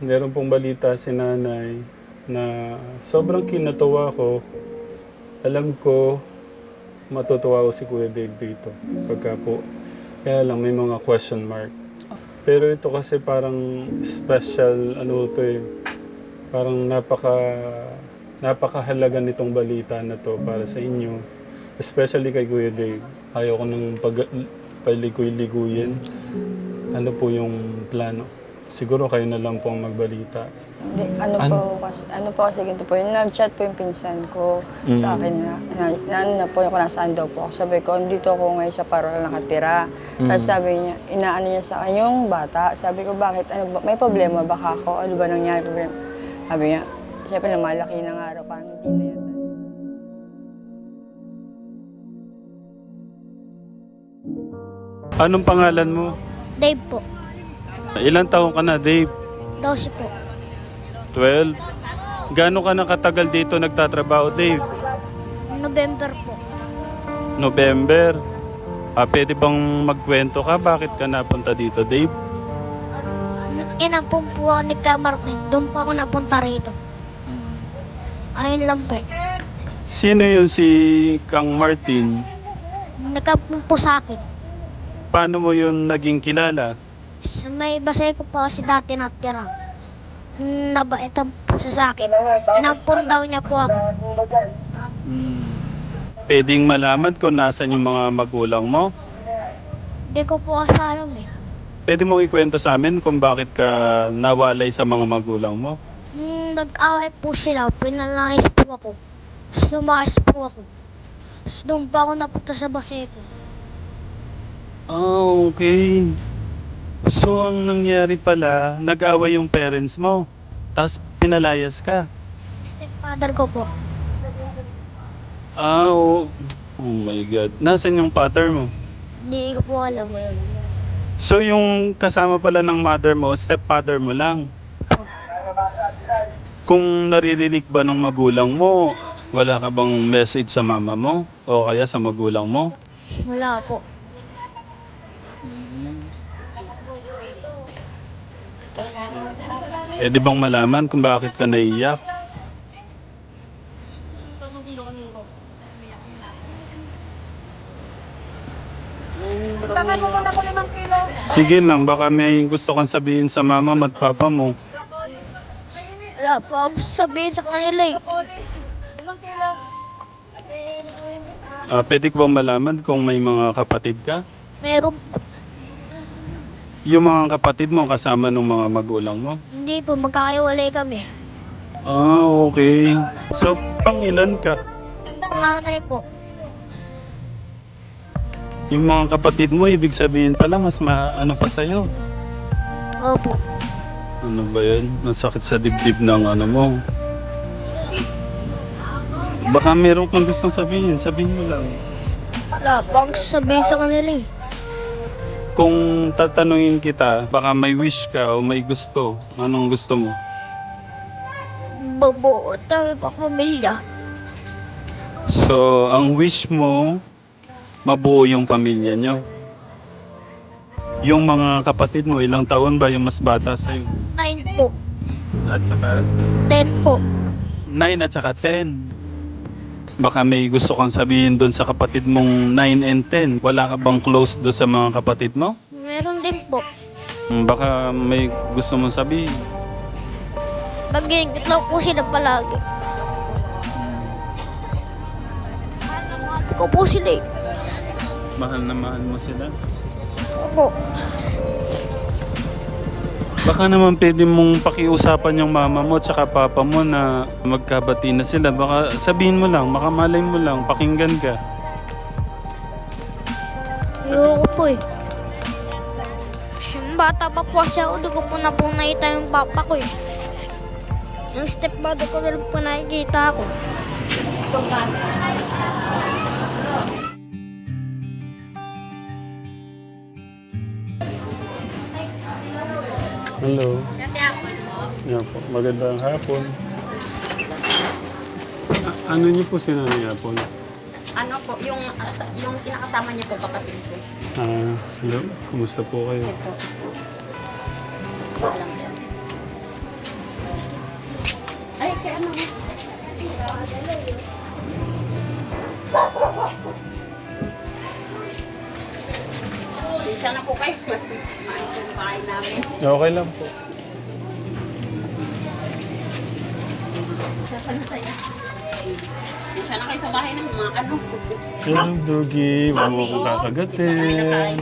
meron pong balita si nanay na sobrang kinatuwa ko. Alam ko, matutuwa ko si Kuya Dave dito. Pagka po, kaya lang may mga question mark. Pero ito kasi parang special, ano to eh, parang napaka, napakahalaga nitong balita na to para sa inyo. Especially kay Kuya Dave. Ayaw nang pag, paligoy-liguyin. Ano po yung plano? Siguro kayo na lang po ang magbalita. Hindi, ano, Ano? po kasi, ano po kasi ganito po, yung nag-chat po yung pinsan ko Mm. sa akin na, na, na, ano na po, kung nasaan daw po ako. Sabi ko, dito ako ngayon sa parola nakatira. Tapos Mm. sabi niya, inaano niya sa akin, yung bata. Sabi ko, bakit? Ano ba, may problema ba ako? Ano ba nangyari problema? Sabi niya, siyempre na malaki na nga araw, parang hindi na yata. Anong pangalan mo? Dave po. Ilang taong ka na, Dave? 12 po. 12? Gaano ka nakatagal dito nagtatrabaho, Dave? November po. November. Ah, pwede bang magkwento ka? Bakit ka napunta dito, Dave? Inampun po ako ni Kamartin. Doon po ako napunta rito. Ayun lang po. Sino yun si Kang Martin? Nagkampun po sa akin. Paano mo yun naging kilala? Sa may basay ko po kasi dati natira. Nabaitan po siya sa akin. Inampun daw niya po ako. Pwedeng malaman kung nasan yung mga magulang mo? Hindi ko po kasi alam eh. Pwede mo ikwento sa amin kung bakit ka nawalay sa mga magulang mo? Nung nag-away po sila, pinalangis po ako. Tapos lumakis po ako. Tapos doon pa ako napunta sa basay ko. Ah, okay. So, ang nangyari pala, nag-away yung parents mo. Tapos pinalayas ka. Stepfather ko po. Ah, oo. Oh my God. Nasaan yung father mo? Hindi ko po alam. So, yung kasama pala ng mother mo, stepfather mo lang. Kung naririnig ba ng magulang mo, wala ka bang message sa mama mo? O kaya sa magulang mo? Wala po. Eh, di bang malaman kung bakit ka naiyak? Sige lang, baka may gusto kang sabihin sa mama at papa mo. Wala po ako sabihin sa kanila eh. Ah, pwede ko bang malaman kung may mga kapatid ka? Meron po. Yung mga kapatid mo kasama ng mga magulang mo? Hindi po, magkakaiwalay kami. Ah, okay. So, pang ilan ka? Panganay po. Yung mga kapatid mo, ibig sabihin pala, mas maano pa sa'yo. Opo. Ano ba yan? Masakit sa dibdib ng ano mo. Baka meron kang gustong sabihin, sabihin mo lang. Wala akong sabihin sa kanila eh. Kung tatanungin kita, baka may wish ka o may gusto, anong gusto mo? Babuo talaga pamilya. So, ang wish mo, mabuo yung pamilya nyo. Yung mga kapatid mo, ilang taon ba yung mas bata sa'yo? Nine po. At saka, Ten po. 9 at saka 10. Baka may gusto kang sabihin doon sa kapatid mong 9 and 10. Wala ka bang close doon sa mga kapatid mo? Meron din po. Mm, Baka may gusto mong sabihin. Bagingit lang po sila palagi. Ko po sila eh. Mahal na mahal mo sila. Opo. Baka naman pwede mong pakiusapan yung mama mo at saka papa mo na magkabati na sila. Baka sabihin mo lang, makamalay mo lang, pakinggan ka. Ayoko po eh. Bata pa po siya, hindi ko po na po nakita yung papa ko eh. Yung stepmother ko lang po nakikita ako. Hello. Yan po. Magandang hapon. A- ano niyo po si Nanay Hapon? Ano po, yung, asa- yung kinakasama niya po kapatid ko. Ah, hello. Kumusta po kayo? Ito. Lang yan. ano. Siya na po kayo. Kumain po yung bahay namin. Okay lang po. Siya na kayo sa bahay ng mga ano. Hello, Doggy. Huwag mo kayo kakagatin.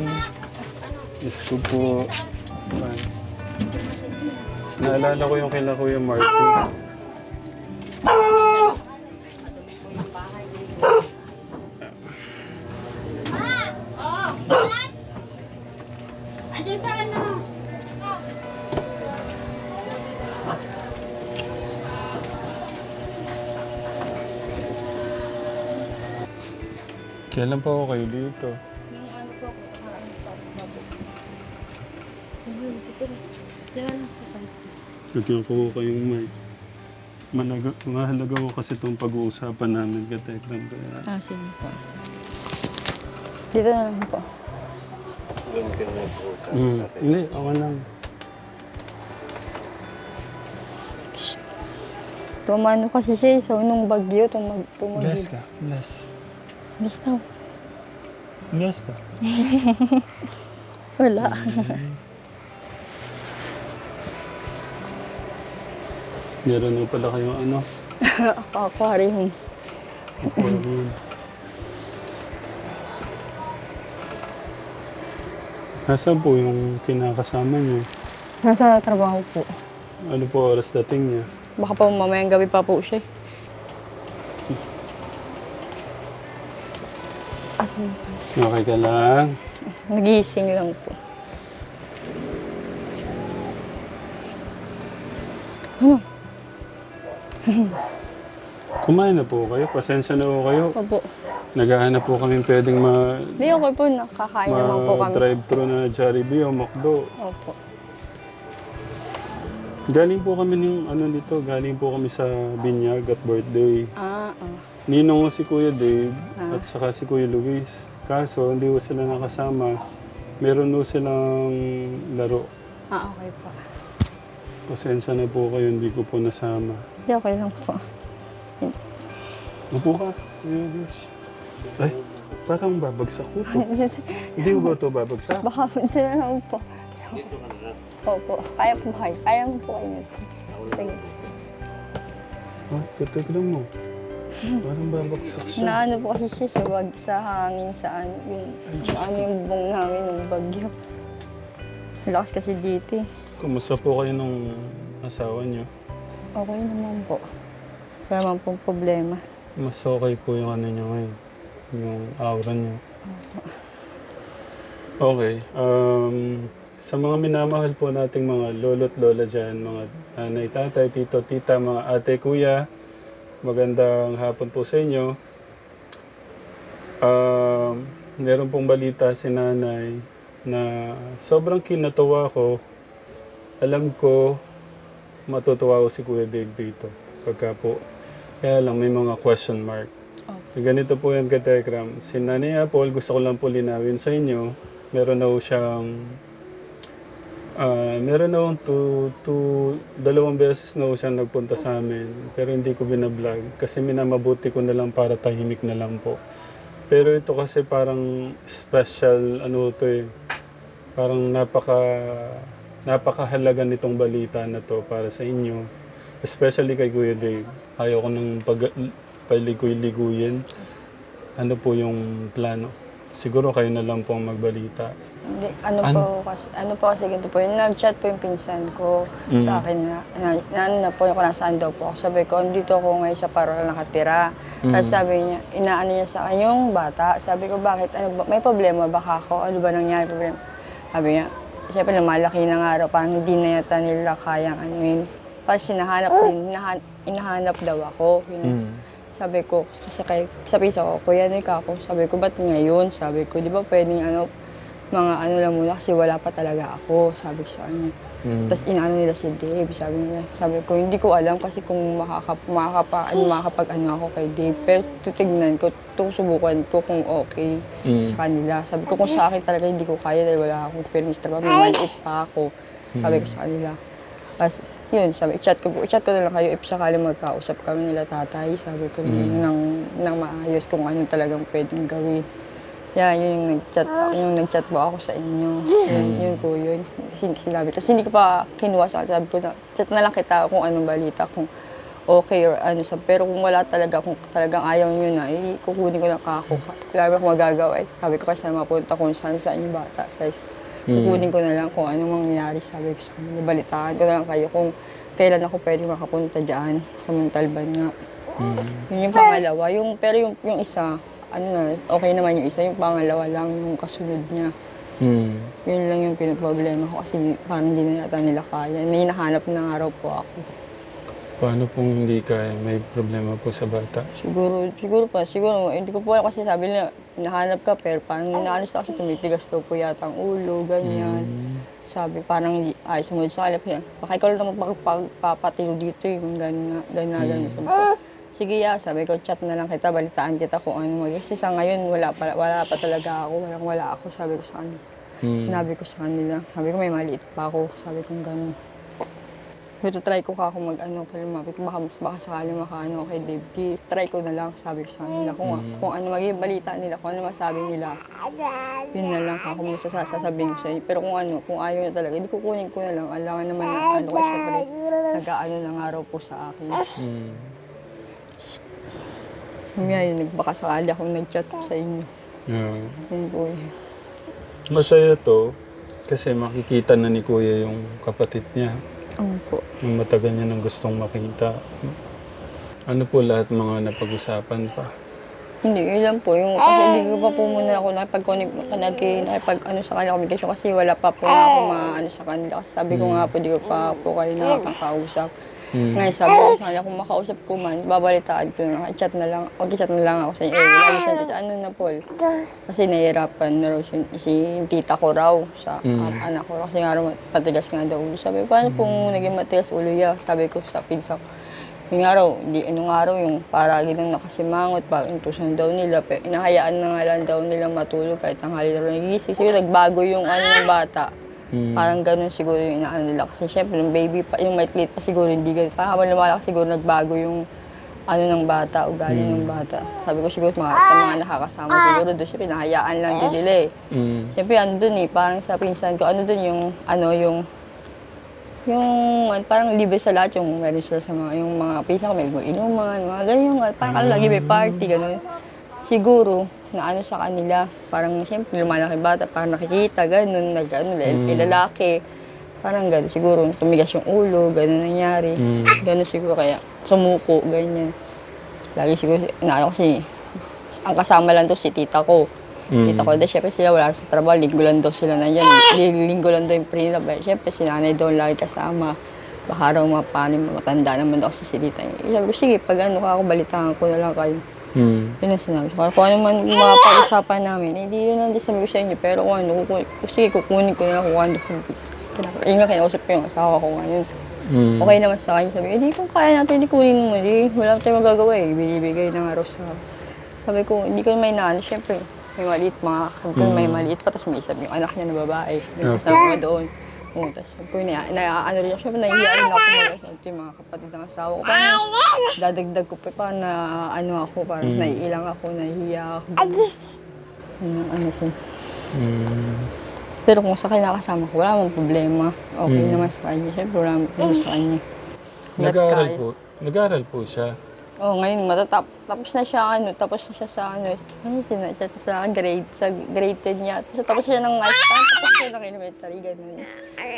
Yes ko po. Naalala ko yung kila Kuya Marty. Kailan pa ako kayo dito? Lagyan ko kayong mic. Managa, mahalaga ko kasi itong pag-uusapan namin ka Tekram. Kaya Ah, sige po. Dito na lang po. Mm. Hindi, ako lang. Tumano kasi siya eh, so nung bagyo, tumag, tumag. Bless ka. Bless. Basta, Bless ka. wala. Meron na pala kayong ano. Aquarium. aquarium. Nasaan po yung kinakasama niyo? Nasa trabaho po. Ano po oras dating niya? Baka pa mamayang gabi pa po siya. eh. Okay ka lang. Nagising lang po. Kumain na po kayo. Pasensya na po kayo. Opo. Naghahanap po kami pwedeng ma, Hindi, okay po. Nakakain naman po kami. drive-thru na Jollibee o McDo. Opo. Galing po kami ng ano dito, galing po kami sa binyag at birthday. Ah, ah. Ninong ko si Kuya Dave Ah. at saka si Kuya Luis. Kaso hindi ko sila nakasama. Meron po silang laro. Ah, okay po. Pasensya na po kayo, hindi ko po nasama. Hindi, okay lang po. Upo ka, Kuya Luis. Ay, parang babagsak ko to. hindi ko ba ito babagsak? Baka na lang po. Opo. Kaya po kayo. Kaya mo po kayo nito. Sige. Ah, katig lang mo. Parang babagsak siya. Naano po kasi siya sa bag, sa hangin, sa ano, yung, ano yung bubong namin ng bagyo. Lakas kasi dito eh. Kumusta po kayo nung asawa niyo? Okay naman po. Wala naman pong problema. Mas okay po yung ano niyo ngayon. Yung aura niyo. Okay. Um, sa mga minamahal po nating mga lolo't lola dyan, mga nanay, tatay, tito, tita, mga ate, kuya, magandang hapon po sa inyo. Um, meron pong balita si nanay na sobrang kinatuwa ko. Alam ko, matutuwa ko si Kuya Dave dito. Pagka po, kaya lang may mga question mark. Ganito po yan katekram. Si Nanay Apple, gusto ko lang po linawin sa inyo. Meron na po siyang Ah, meron na akong two, two, dalawang beses na siya nagpunta sa amin. Pero hindi ko binablog. Kasi minamabuti ko na lang para tahimik na lang po. Pero ito kasi parang special, ano to eh. Parang napaka, napakahalaga nitong balita na to para sa inyo. Especially kay Kuya Dave. Ayaw ko nang pag, paligoy-liguyin. Ano po yung plano? Siguro kayo na lang po ang magbalita. Hindi, ano, Ano? po kasi, ano po kasi ganito po, yung nag-chat po yung pinsan ko Mm. sa akin na, na, na, ano na po, kung nasaan daw po ako. Sabi ko, dito ako ngayon sa parol nakatira. Tapos Mm. sabi niya, inaano niya sa akin, yung bata. Sabi ko, bakit? Ano ba, may problema ba ako? Ano ba nangyari problema? Sabi niya, siyempre lumalaki na nga raw, parang hindi na yata nila kayang anuin. Tapos hinahanap din, hinahan, hinahanap daw ako. Yun, Mm. Sabi ko, kasi kay, sabi sa ko, kuya, ano ka ako? Sabi ko, ba't ngayon? Sabi ko, di ba pwedeng ano, mga ano lang muna kasi wala pa talaga ako, sabi ko sa kanya. Mm. Tapos inaano nila si Dave, sabi nila, sabi ko, hindi ko alam kasi kung makaka, makakapa, ano, makakapag ano ako kay Dave. Pero titignan ko, subukan ko kung okay Mm. sa kanila. Sabi ko, kung sa akin talaga hindi ko kaya dahil wala akong permis trabaho, may maliit pa ako. Sabi ko sa kanila. Tapos, yun, sabi, chat ko po, chat ko na lang kayo if sakali magkausap kami nila tatay. Sabi ko, yun nang, nang maayos kung ano talagang pwedeng gawin. Kaya yun yung nag-chat, yung nag-chat po ako sa inyo. Yun, yun po yun. Kasi sinabi. Tapos hindi ko pa kinuha sa akin. Sabi ko na, chat na lang kita kung anong balita, kung okay or ano sa pero kung wala talaga kung talagang ayaw niyo na eh kukunin ko na kako wala akong magagawa eh. sabi ko kasi mapunta kung saan saan yung bata sa kukunin ko na lang kung anong mangyayari sabi ko sa kanila balitaan ko na lang kayo kung kailan ako pwede makapunta dyan sa Montalban nga yun yung pangalawa yung pero yung yung isa ano na okay naman yung isa yung pangalawa lang yung kasunod niya Mm. yun lang yung pinaproblema ko kasi parang hindi na yata nila kaya. Hinahanap na nga raw po ako. Paano pong hindi kaya? May problema po sa bata? Siguro, siguro pa, siguro, hindi ko po alam kasi sabi nila, hinahanap ka, pero parang naanos na kasi tumitigas daw po yata ang ulo, ganyan. Mm. Sabi, parang ay sumunod sa kalap yan. Baka ikaw lang naman magpapatiro dito yung ganyan, ganyan, ganyan. Sabi ko, sige ya, sabi ko, chat na lang kita, balitaan kita kung ano mag Kasi sa ngayon, wala pa, wala pa talaga ako, walang wala ako, sabi ko sa kanila. Mm. Sinabi ko sa kanila, sabi ko may maliit pa ako, sabi ko gano'n. Pero try ko ka ako mag-ano, kay lumapit, baka, baka sakali makaano kay Dave. Di, try ko na lang, sabi ko sa kanila. Kung, kung ano maging balita nila, kung ano masabi nila, yun na lang ako mo sasabihin ko sa inyo. Pero kung ano, kung ayaw na talaga, hindi kukunin ko na lang. Alangan naman na ano kasi syempre, nag-ano na nga raw po sa akin. Mm. Mamaya yun, nagbaka sakali ako nag-chat sa inyo. Yeah. Yun po yun. Masaya to kasi makikita na ni Kuya yung kapatid niya. Ano po. Yung matagal niya nang gustong makita. Ano po lahat mga napag-usapan pa? Hindi, yun lang po. Yung, kasi hindi ko pa po muna ako nakipag-connect, nakipag, ano sa kanila, communication kasi wala pa po nga ako maano sa kanila. Kasi sabi ko nga po, di ko pa po kayo nakakausap. Mm. Ngayon sabi ko sa kung makausap ko man, babalitaan ko na, chat na lang, mag-chat na lang ako sa inyo. Eh, lagi sa chat, ano na Paul? Kasi nahihirapan na raw si, si tita ko raw sa Mm. ah, anak ko. Kasi nga raw patigas nga daw ulo. Sabi ko, paano kung naging matigas ulo ya? Sabi ko sa pinsa ko. Yung araw, di, anong araw yung paragi lang nakasimangot, pag intusan daw nila, pero inahayaan na nga lang daw nila matulog kahit ang hali daw nagising. Siguro nagbago yung ano ng bata. Mm. Parang ganun siguro yung inaano nila. Kasi syempre, yung baby pa, yung might late pa siguro, hindi ganun. Parang habang lumalaki siguro nagbago yung ano ng bata, ugali ng bata. Sabi ko siguro mga, sa mga nakakasama siguro doon, syempre nahayaan lang din nila eh. Mm. Siyempre, ano dun eh, parang sa pinsan ko, ano dun yung, ano, yung, yung, ano, parang libre sa lahat, yung meron sila sa mga, yung mga pinsan ko, may mga inuman, mga ganyan, parang mm. lagi may party, gano'n. Siguro, na ano sa kanila, parang siyempre, lumalaki bata, parang nakikita, gano'n, nag, ano, Mm. ilalaki. Parang gano'n, siguro, tumigas yung ulo, gano'n nangyari. Mm. Gano'n siguro, kaya sumuko, ganyan. Lagi siguro, inaano kasi, ang kasama lang to si tita ko. Mm. Tita ko, dahil syempre sila wala sa trabaho, linggo lang daw sila nandiyan. Ling- Linggo lang daw yung. Eh, Syempre si nanay daw lagi kasama. Baka raw mapanin, matanda naman daw kasi si tita niya. Sabi ko, sige, pag ano ka ako, balitaan ko na lang kayo. Mm. Yun ang sinabi ko. Kung ano man mga pag-usapan namin, hindi yun ang sabi ko sa inyo. Pero kung ano, kukunin, sige, kukunin ko na kung ano. Yun nga, kinausap ko yung asawa ko ngayon. Mm. Okay naman sa kanya. Sabi, hindi kung kaya natin, hindi kunin mo. Hindi, wala tayong magagawa eh. Binibigay ng araw sa... Sabi ko, hindi ko may naan. Siyempre, may maliit mga sabi ko, may maliit pa. Tapos may isa yung anak niya na babae. May Okay. kasama ko doon. Oo, tapos na, na, ano rin ako. Siyempre, nahihiya rin ako mag yung mga kapatid ng asawa ko. Parang dadagdag ko pa, parang na, ano ako, parang Mm. naiilang ako, nahihiya ako. Ano, ano ko. Mm. Pero kung sa kinakasama ko, wala namang problema. Okay Mm. naman sa kanya. Siyempre, wala namang problema sa kanya. Lahat Nag-aaral po. Nag-aaral po siya. Oh, ngayon matatap. Tapos na siya ano, tapos na siya sa ano, ano siya na siya sa grade, sa grade 10 niya. Tapos, tapos siya ng high school, tapos siya ng elementary ganun.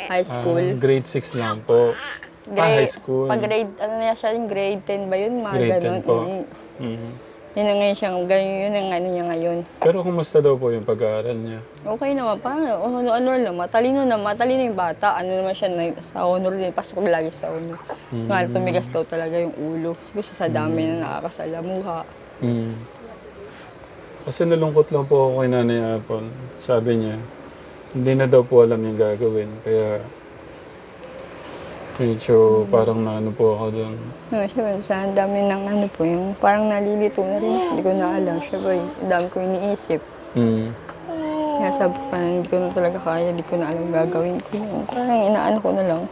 High school. Ah, grade 6 lang po. Ah, high school. Pag grade, ano na siya, yung grade 10 ba yun? Mga Grade 10 ganun. po. Mm. Mm. Yun ang ngayon siyang, ganyan, yun ang ano niya ngayon. Pero kumusta daw po yung pag-aaral niya? Okay naman, parang oh, ano, ano lang, matalino na, matalino yung bata. Ano naman siya, na, sa honor din, pasok lagi sa honor. Mm. Nga, tumigas daw talaga yung ulo. Siguro sa dami na nakakasalamuha. Mm. Kasi nalungkot lang po ako kay Nanay Apple. Sabi niya, hindi na daw po alam yung gagawin. Kaya, medyo parang naano po ako doon. No, syempre, sa dami ng ano po, yung parang nalilito na rin. Hindi ko na alam. Syempre, ang dami ko iniisip. Mm. Kaya sabi ko, parang hindi ko na talaga kaya, hindi ko na alam gagawin ko. Parang inaano ko na lang.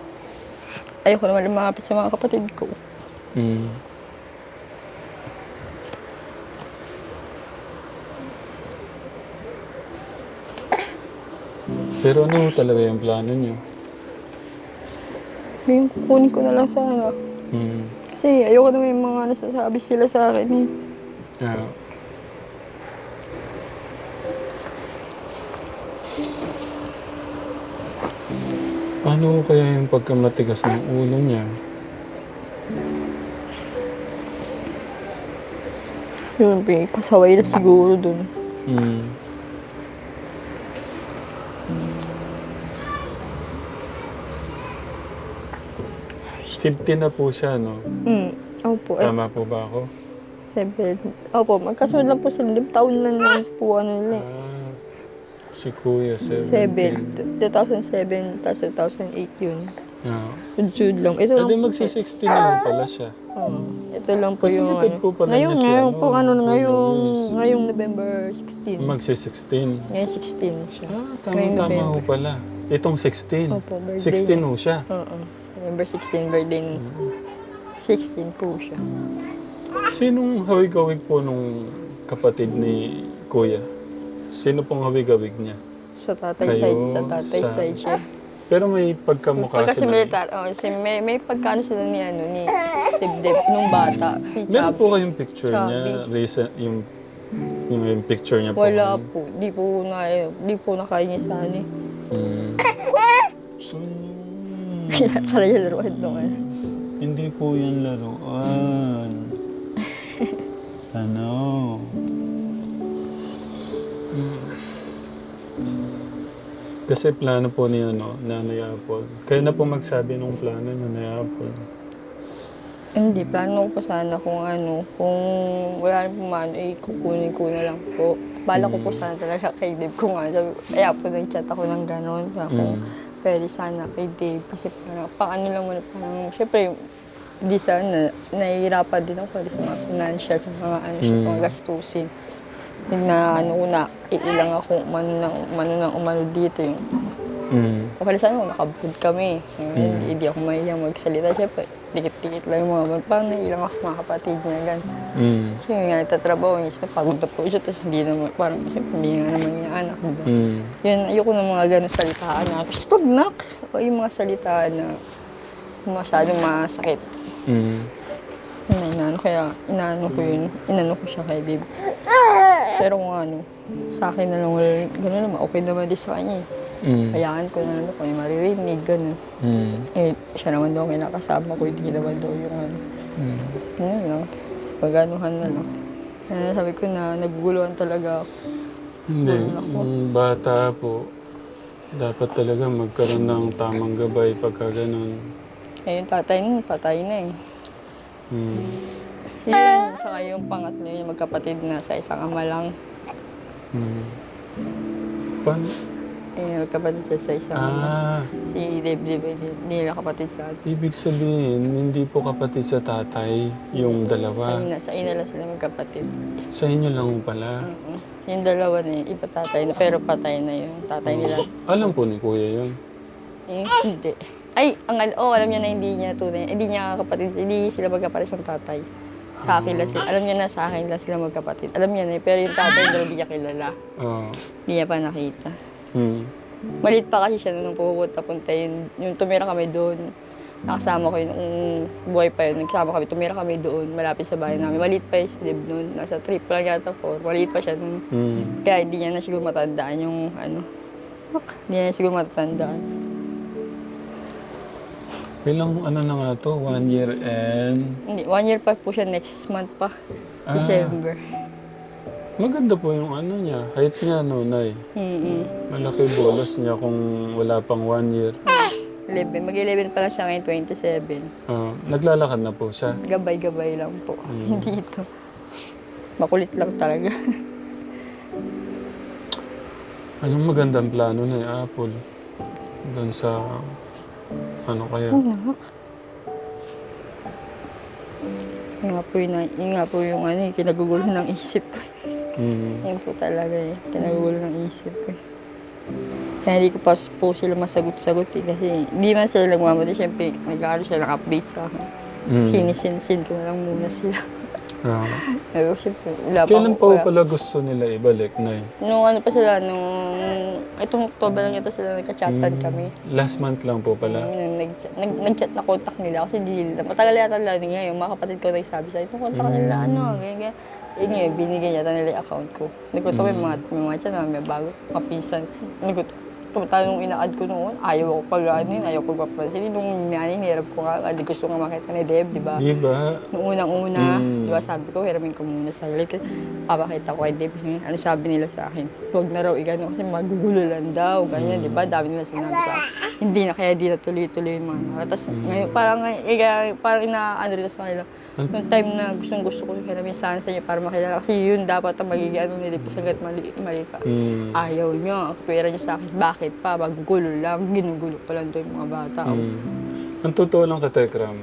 ayoko naman lumapit sa mga kapatid ko. Mm. Pero ano talaga yung plano niyo? Yung kukunin ko na lang sana. Mm. Kasi ayoko naman yung mga nasasabi sila sa akin. eh. Yeah. Paano kaya yung pagkamatigas ng ulo niya? Yun, pasaway na siguro dun. Mm. Fifty na po siya, no? Hmm. Opo, eh, Tama po ba ako? seven. Opo, magkasunod lang po sila. Lim taon lang lang po ano nila. eh. Ah, si Kuya, Seven. 17. 2007, tapos 2008 yun. Yeah. Sud-sud lang. Ito lang Ate, po. magsi-16 na pala siya. Oo. ito lang po Kasi yung edad ano. po pala Ngayon, niya ngayon ano, po ano, Kuya ngayong, ngayong November 16. Magsi-16. Ngayon 16 siya. Ah, Ngayong tama-tama ho November. pala. Itong 16. Opo, birthday 16 ho siya. Oo. November 16, birthday ni 16 po siya. Sinong hawig-hawig po nung kapatid ni Kuya? Sino pong hawig-hawig niya? Sa tatay Kayo, side, sa tatay sa- side siya. Pero may pagkamukha Pagka si sila. militar, oh, si, may, may pagkano sila ni, ano, ni Steve Deb, nung bata. Si Meron Chubby. po kayong picture Chubby. niya, recent, yung, yung, yung picture niya po. Wala po. Di po na, di po nakainisan eh. Hmm. Hmm. Pinakala niya laruan ano. Hindi po yan laruan. ano? Kasi plano po ni ano, Nanay Apple. Kayo na po magsabi nung plano ni Nanay Apple. Hindi, plano ko sana kung ano, kung wala rin pumano, eh, kukunin ko na lang po. Bala ko po sana talaga kay Dave kung ano. Sabi, kaya po nag-chat ako ng gano'n. Sabi ko, Mm. Pwede sana kay Dave. Kasi parang, pang ano lang muna, parang, syempre, hindi sana, nahihirapan din ako sa mga financial, sa mga ano, sa Mm. mga gastusin. Yung na, ano ko na, iilang ako, umano ng, umano ng umano dito, yung Mm. o pala sana kung nakabukod kami. Ngayon, Mm. hindi ako mahiyang magsalita. Siyempre, dikit-dikit lang yung mga bag. Parang nailang ako sa mga kapatid niya. Gan. Mm. So yun nga, nagtatrabaho niya. Siyempre, pagod na po siya. Tapos hindi naman, parang, siyempre, hindi nga naman niya anak. Diba? Mm. Yun, ayoko ng mga ganun salitaan na, stop nak! O yung mga salitaan na masyadong masakit. Mm. Yun na, inaano, kaya inaano ko yun. Inano ko siya kay babe. Pero kung ano, sa akin na lang, wala, ganun naman, okay naman din sa kanya eh. Mm. Hayaan ko na lang kung maririnig, ganun. Mm. Eh, siya naman daw may nakasama ko, hindi naman daw yung ano. Mm. Ano lang, pag-anuhan na lang. Kaya sabi ko na naguguluhan talaga ako. Hindi, ako. yung bata po, dapat talaga magkaroon ng tamang gabay pagka ganun. Eh, yung tatay nun, patay na eh. Mm. Yun, tsaka yung pangatlo yung magkapatid na sa isang ama lang. Mm. Paano? Eh, magkapatid siya sa isang. Ah, Si Dave, Dave, nila kapatid sa atin. ibig sabihin, hindi po kapatid sa tatay yung Sa dalawa. ina, sa ina lang sila magkapatid. Sa inyo lang pala. Oo. Yung dalawa na yun, iba tatay na, pero patay na yung tatay nila. Alam po ni Kuya yun. Eh, hindi. Ay, ang al- oh, alam niya na hindi niya tunay. Hindi niya kapatid, hindi sila magkapares ng tatay. Sa akin lang sila. Alam niya na sa akin lang sila magkapatid. Alam niya na eh, pero yung tatay daw hindi niya kilala. Oo. Hindi niya pa nakita. Mm. Malit pa kasi siya nung pupunta punta yun. Yung tumira kami doon. Nakasama ko yun nung buhay pa yun. Nagsama kami, tumira kami doon, malapit sa bahay namin. Malit pa yun si Deb noon. Nasa trip lang yata four. Malit pa siya noon. Mm. Kaya hindi niya na siguro matandaan yung ano. Hindi niya na siguro matatandaan. Ilang ano na nga to? One year and... Hindi, one year pa po siya next month pa. Ah. December. Maganda po yung ano niya. Height niya, no, Nay. Mm-mm. Malaki bolos niya kung wala pang one year. 11. Mag-11 pa lang siya ngayon, 27. Ah, naglalakad na po siya. Gabay-gabay lang po. Mm. Hindi ito. Makulit lang talaga. Anong magandang plano ni Apple? Doon sa... Ano kaya? Anak. Yun nga po yun, yun nga po yung ano, eh, kinagugulo ng isip ko. Mm. Yun po talaga eh, kinagugulo ng isip ko. Kaya hindi ko pa po sila masagot-sagot eh, kasi hindi man sila nagmamadali. Siyempre, nag-aaral sila ng update sa akin. Mm. Sinisinsin ko na lang muna sila. Ah. Pero siyempre, wala pa Kailan ako- pa wala- pala gusto nila ibalik, Nay? Nung ano pa sila, nung itong October lang ito sila nagka-chatan Mm. kami. Last month lang po pala. Nung nag-chat, nag, nag-chat na contact nila kasi di nila. Matagal yata nila ngayon, yung mga kapatid ko nagsabi sa akin, contact nila, ano, ganyan, ganyan. Eh ngayon, binigyan yata nila yung account ko. Nagkuto ko yung mga, may mga chat, may bago, kapisan. Nagkuto, Tumatalo nung ina-add ko noon, ayaw ako pag yun, ayaw ko papansin. Nung nanay, nirap ko nga, hindi gusto nga makita ni Deb, di ba? Di ba? Noong unang-una, Mm. di ba sabi ko, hiramin ko muna sa. Kasi papakita ko kay. Kasi ano sabi nila sa akin? Huwag na raw igano kasi magugulo lang daw. Ganyan, di ba? Dami nila sinabi sa akin. Hindi na, kaya di na tuloy-tuloy yung mga nara. Tapos ngayon, parang, eh, parang inaano rin sa kanila. Yung time na gustong gusto ko yung hiramin sana sa inyo para makilala. Kasi yun dapat ang magiging ano nila. Kasi hanggat mali, mali pa. Mm. Ayaw nyo, pera nyo sa akin. Bakit pa? Magugulo lang. Ginugulo pa lang doon yung mga bata. Mm. Ang totoo lang ka, Tekram,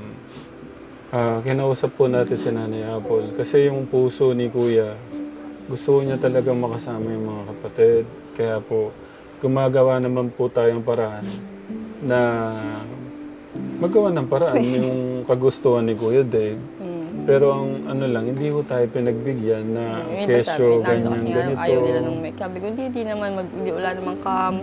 ah, kinausap po natin si Nanay Apple. Kasi yung puso ni Kuya, gusto niya talagang makasama yung mga kapatid. Kaya po, gumagawa naman po tayong paraan na magawa ng paraan yung kagustuhan ni Kuya Dave. Mm. Pero ang ano lang, hindi ko tayo pinagbigyan na kesyo, sabi, lalo ganyan, kasi ganito. Ayaw nila nung make. Sabi ko, hindi, hindi naman, mag, hindi, wala namang kam.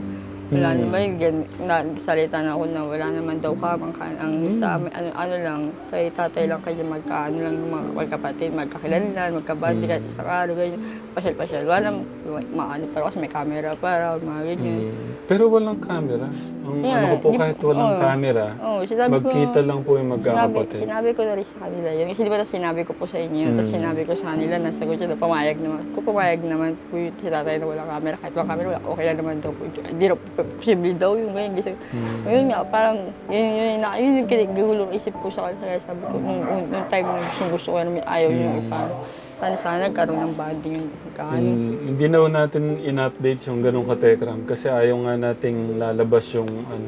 Wala Hmm. naman, gan, na, salita na ako na wala naman daw kam. Ang, ka- ang Hmm. sa amin, ano, ano lang, kay tatay lang kayo magkaano lang, ng mga magkapatid, magkakilanlan, magkabandi, kahit isang araw, ganyan. Pasyal-pasyal. Wala namang, maano pa kasi may camera para, mga ganyan. Mm. Pero walang camera. Ang Yeah, ano ko po, di- kahit walang oh. camera, Oo, sinabi ko, magkita lang po yung Sinabi, magkakapatid. sinabi ko na rin sa kanila yun. Kasi di ba sinabi ko po sa inyo, tapos Mm. sinabi ko sa kanila, nasagot yun, pumayag naman. Kung pumayag naman po yung si tatay na walang camera, kahit walang camera, wala, okay lang naman daw po. Hindi po- posible daw yung ganyan. Kasi, Mm. Yun nga, parang, yun, yun, yun, yun yung kinigulong isip ko sa kanila. Sabi ko, nung, nung, time na gusto, ko namin, ayaw Mm. yung ipano. Sana sana nagkaroon ng bonding yung kaano. Mm, hindi na natin in-update yung ganong katekram kasi ayaw nga nating lalabas yung ano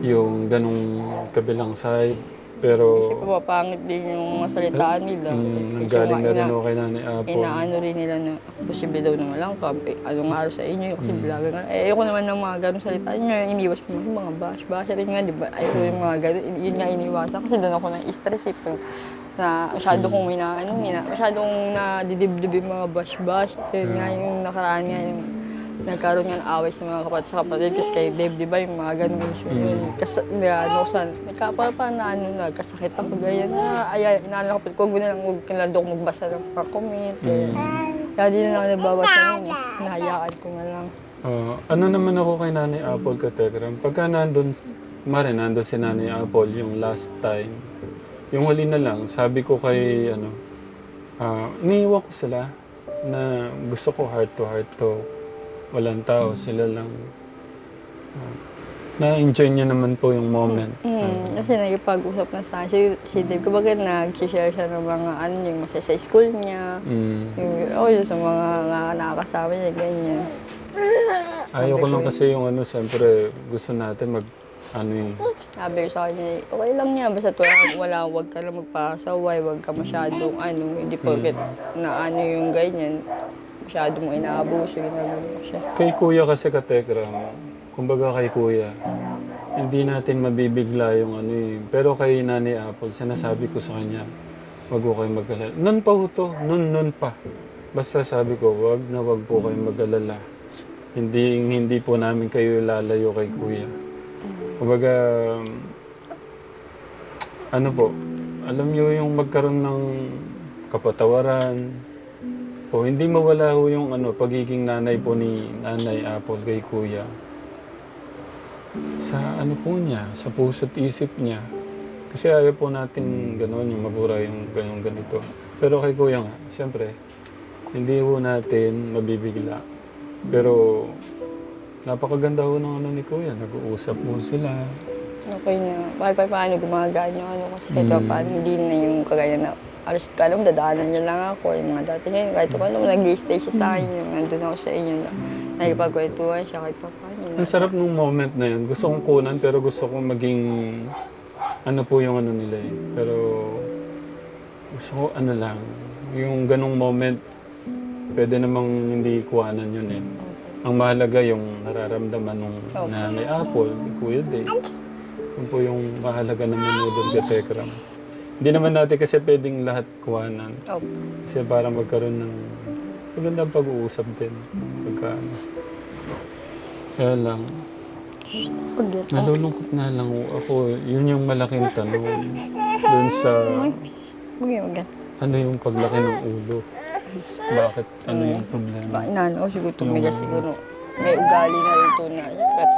yung ganong kabilang side pero Kasi papangit din yung masalitaan nila. mm, Kasi nanggaling na nga, rin ina- ako kay Nanay Apple. inaano rin nila na posible daw na walang ka, eh, anong araw sa inyo, kasi vlogger nga. Eh, ayoko naman ng mga ganong salita nyo, iniwas ko mga, mga bash, bash rin nga, di ba? Ayoko yung mga ganon, yun nga iniwasan, kasi doon ako nang stress eh, pero na masyado kong mina, ano, mina, masyadong nadidibdib yung mga bash, bash, yun nga yung nakaraan nga, yung nagkaroon nga ng away sa mga kapatid sa kapatid. Kasi kay Dave, di ba, yung mga ganong issue yun. Kasi, na, ano, sa, nagkapa pa na, ano, nagkasakit ako, ganyan, na, ay, inaano ko, huwag mo na lang, huwag ka na magbasa ng comment, eh. Kaya di na lang ako nagbabasa nun, eh. Nahayaan ko na lang. Ah, ano naman ako kay Nanay Apple katekram pagka nandun mare nandun si Nanay Apple yung last time yung huli na lang sabi ko kay ano ah iniiwan ko sila na gusto ko heart to heart to walang tao sila lang Ah, na-enjoy niya naman po yung moment Mm, kasi nagipag-usap na sa. Si, si Dave, kumbaga nag-share siya ng mga ano, yung masaya sa school niya. Mm. Yung, oh, yung sa mga nga nakakasama niya, ganyan. ayaw ko lang kasi yung ano siyempre gusto natin mag ano yung Sabi sa kanya, okay lang niya, basta wala, wala wag ka lang magpasaway, wag ka masyadong ano, hindi porket na ano yung ganyan, masyado mo inaabuso, ginagano ko siya. Kay kuya kasi katekram, kumbaga kay kuya, hindi natin mabibigla yung ano eh. Pero kay Nanay Apple, sinasabi ko sa kanya, wag ko kayo mag-alala. Nun pa ho to, nun, nun pa. Basta sabi ko, wag na wag po kayo mag-alala. Hindi, hindi po namin kayo lalayo kay kuya. Kumbaga, ano po, alam niyo yung magkaroon ng kapatawaran, o hindi mawala ho yung ano, pagiging nanay po ni Nanay Apple kay Kuya. Sa ano po niya, sa puso't isip niya. Kasi ayaw po natin gano'n, yung mabura yung ganyan ganito. Pero kay Kuya nga, siyempre, hindi ho natin mabibigla. Pero napakaganda ho ng ano ni Kuya. Nag-uusap po sila. Okay na, kahit pa paano gumagaan yung ano, kasi kahit pa Mm. paano hindi na yung kagaya na, alas ka alam, dadaanan niya lang ako, yung mga dati ngayon, kahit pa paano, nag-stay siya sa akin, yung nandun ako sa inyo, na, nakipagkwentuhan siya kahit pa paano. Ang sarap nung moment na yun. Gusto kong kunan pero gusto kong maging ano po yung ano nila eh. Pero gusto ko ano lang, yung ganong moment, pwede namang hindi kuhanan yun eh. Ang mahalaga yung nararamdaman ng Opo. nanay Apple, ni Kuya Dave. Yun po yung mahalaga na manudog ka Tekram. Hindi naman natin kasi pwedeng lahat kuhanan. Opo. Kasi para magkaroon ng magandang pag-uusap din. Pagka, ano. Kaya lang, nalulungkot na lang ako. Yun yung malaking tanong. Doon sa, Huwag gan. ano yung paglaki ng ulo. Bakit? Ano yung problema? Ba, inano ko siguro tumigas siguro. May ugali na rin to na. Pero